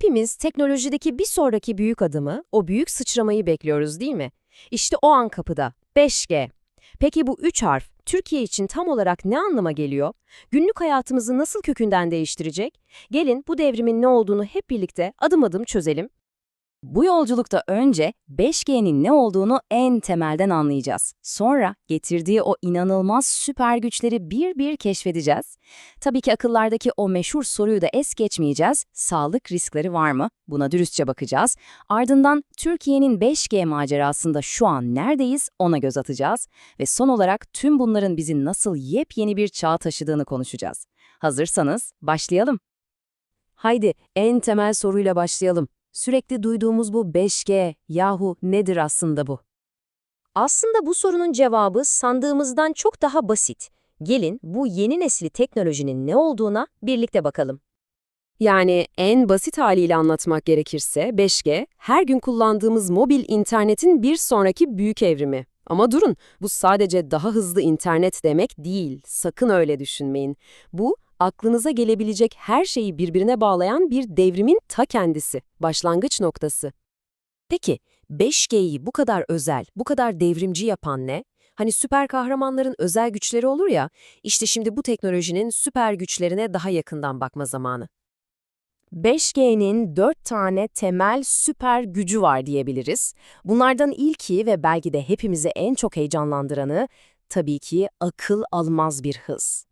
Hepimiz teknolojideki bir sonraki büyük adımı, o büyük sıçramayı bekliyoruz değil mi? İşte o an kapıda. 5G. Peki bu üç harf Türkiye için tam olarak ne anlama geliyor? Günlük hayatımızı nasıl kökünden değiştirecek? Gelin bu devrimin ne olduğunu hep birlikte adım adım çözelim. Bu yolculukta önce 5G'nin ne olduğunu en temelden anlayacağız. Sonra getirdiği o inanılmaz süper güçleri bir bir keşfedeceğiz. Tabii ki akıllardaki o meşhur soruyu da es geçmeyeceğiz. Sağlık riskleri var mı? Buna dürüstçe bakacağız. Ardından Türkiye'nin 5G macerasında şu an neredeyiz ona göz atacağız. Ve son olarak tüm bunların bizi nasıl yepyeni bir çağ taşıdığını konuşacağız. Hazırsanız başlayalım. Haydi en temel soruyla başlayalım. Sürekli duyduğumuz bu 5G, yahu nedir aslında bu? Aslında bu sorunun cevabı sandığımızdan çok daha basit. Gelin bu yeni nesli teknolojinin ne olduğuna birlikte bakalım. Yani en basit haliyle anlatmak gerekirse 5G, her gün kullandığımız mobil internetin bir sonraki büyük evrimi. Ama durun, bu sadece daha hızlı internet demek değil. Sakın öyle düşünmeyin. Bu, aklınıza gelebilecek her şeyi birbirine bağlayan bir devrimin ta kendisi, başlangıç noktası. Peki, 5G'yi bu kadar özel, bu kadar devrimci yapan ne? Hani süper kahramanların özel güçleri olur ya, işte şimdi bu teknolojinin süper güçlerine daha yakından bakma zamanı. 5G'nin 4 tane temel süper gücü var diyebiliriz. Bunlardan ilki ve belki de hepimizi en çok heyecanlandıranı tabii ki akıl almaz bir hız.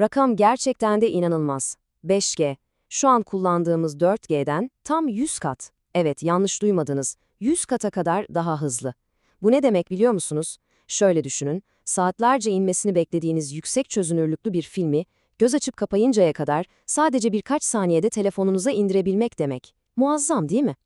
Rakam gerçekten de inanılmaz. 5G, şu an kullandığımız 4G'den tam 100 kat. Evet, yanlış duymadınız. 100 kata kadar daha hızlı. Bu ne demek biliyor musunuz? Şöyle düşünün, saatlerce inmesini beklediğiniz yüksek çözünürlüklü bir filmi, göz açıp kapayıncaya kadar sadece birkaç saniyede telefonunuza indirebilmek demek. Muazzam değil mi?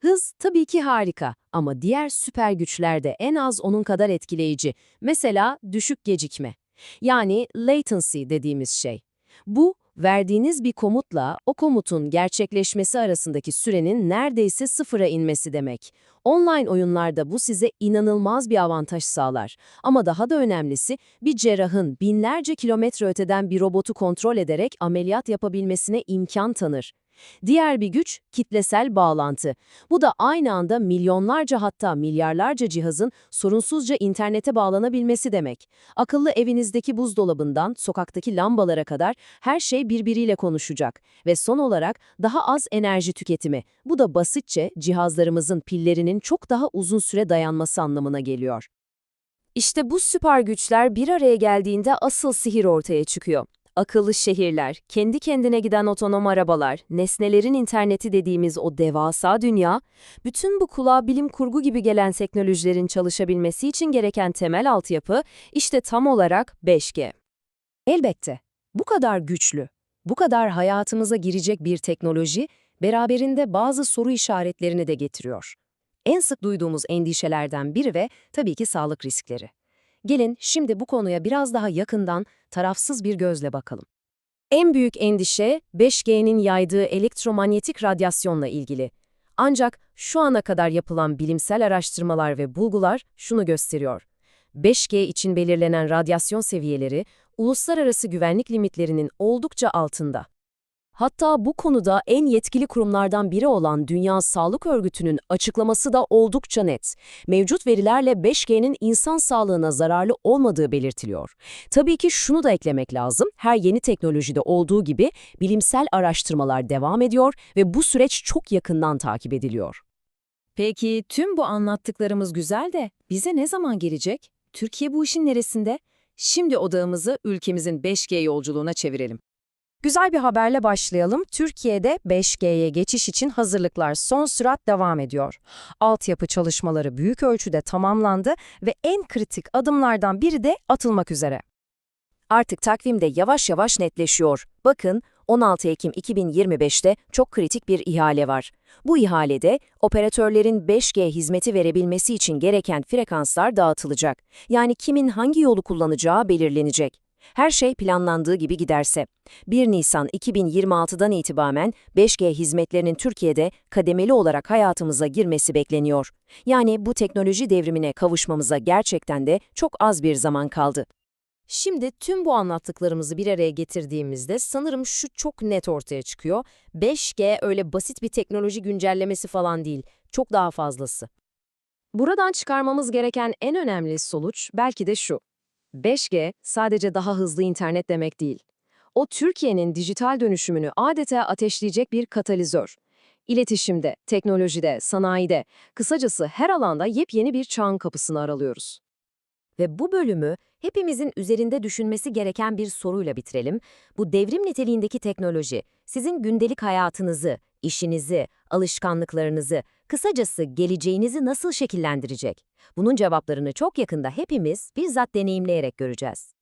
Hız tabii ki harika ama diğer süper güçler de en az onun kadar etkileyici. Mesela düşük gecikme. Yani latency dediğimiz şey. Bu, verdiğiniz bir komutla o komutun gerçekleşmesi arasındaki sürenin neredeyse sıfıra inmesi demek. Online oyunlarda bu size inanılmaz bir avantaj sağlar. Ama daha da önemlisi bir cerrahın binlerce kilometre öteden bir robotu kontrol ederek ameliyat yapabilmesine imkan tanır. Diğer bir güç kitlesel bağlantı. Bu da aynı anda milyonlarca hatta milyarlarca cihazın sorunsuzca internete bağlanabilmesi demek. Akıllı evinizdeki buzdolabından sokaktaki lambalara kadar her şey birbiriyle konuşacak. Ve son olarak daha az enerji tüketimi. Bu da basitçe cihazlarımızın pillerinin çok daha uzun süre dayanması anlamına geliyor. İşte bu süper güçler bir araya geldiğinde asıl sihir ortaya çıkıyor. Akıllı şehirler, kendi kendine giden otonom arabalar, nesnelerin interneti dediğimiz o devasa dünya, bütün bu kulağa bilim kurgu gibi gelen teknolojilerin çalışabilmesi için gereken temel altyapı işte tam olarak 5G. Elbette, bu kadar güçlü, bu kadar hayatımıza girecek bir teknoloji beraberinde bazı soru işaretlerini de getiriyor. En sık duyduğumuz endişelerden biri ve tabii ki sağlık riskleri. Gelin şimdi bu konuya biraz daha yakından, tarafsız bir gözle bakalım. En büyük endişe 5G'nin yaydığı elektromanyetik radyasyonla ilgili. Ancak şu ana kadar yapılan bilimsel araştırmalar ve bulgular şunu gösteriyor. 5G için belirlenen radyasyon seviyeleri uluslararası güvenlik limitlerinin oldukça altında. Hatta bu konuda en yetkili kurumlardan biri olan Dünya Sağlık Örgütü'nün açıklaması da oldukça net. Mevcut verilerle 5G'nin insan sağlığına zararlı olmadığı belirtiliyor. Tabii ki şunu da eklemek lazım. Her yeni teknolojide olduğu gibi bilimsel araştırmalar devam ediyor ve bu süreç çok yakından takip ediliyor. Peki tüm bu anlattıklarımız güzel de bize ne zaman gelecek? Türkiye bu işin neresinde? Şimdi odağımızı ülkemizin 5G yolculuğuna çevirelim. Güzel bir haberle başlayalım. Türkiye'de 5G'ye geçiş için hazırlıklar son sürat devam ediyor. Altyapı çalışmaları büyük ölçüde tamamlandı ve en kritik adımlardan biri de atılmak üzere. Artık takvimde yavaş yavaş netleşiyor. Bakın 16 Ekim 2025'te çok kritik bir ihale var. Bu ihalede operatörlerin 5G hizmeti verebilmesi için gereken frekanslar dağıtılacak. Yani kimin hangi yolu kullanacağı belirlenecek. Her şey planlandığı gibi giderse. 1 Nisan 2026'dan itibaren 5G hizmetlerinin Türkiye'de kademeli olarak hayatımıza girmesi bekleniyor. Yani bu teknoloji devrimine kavuşmamıza gerçekten de çok az bir zaman kaldı. Şimdi tüm bu anlattıklarımızı bir araya getirdiğimizde sanırım şu çok net ortaya çıkıyor. 5G öyle basit bir teknoloji güncellemesi falan değil, çok daha fazlası. Buradan çıkarmamız gereken en önemli sonuç belki de şu. 5G sadece daha hızlı internet demek değil. O Türkiye'nin dijital dönüşümünü adeta ateşleyecek bir katalizör. İletişimde, teknolojide, sanayide, kısacası her alanda yepyeni bir çağın kapısını aralıyoruz. Ve bu bölümü hepimizin üzerinde düşünmesi gereken bir soruyla bitirelim. Bu devrim niteliğindeki teknoloji sizin gündelik hayatınızı, işinizi, alışkanlıklarınızı, kısacası geleceğinizi nasıl şekillendirecek? Bunun cevaplarını çok yakında hepimiz bizzat deneyimleyerek göreceğiz.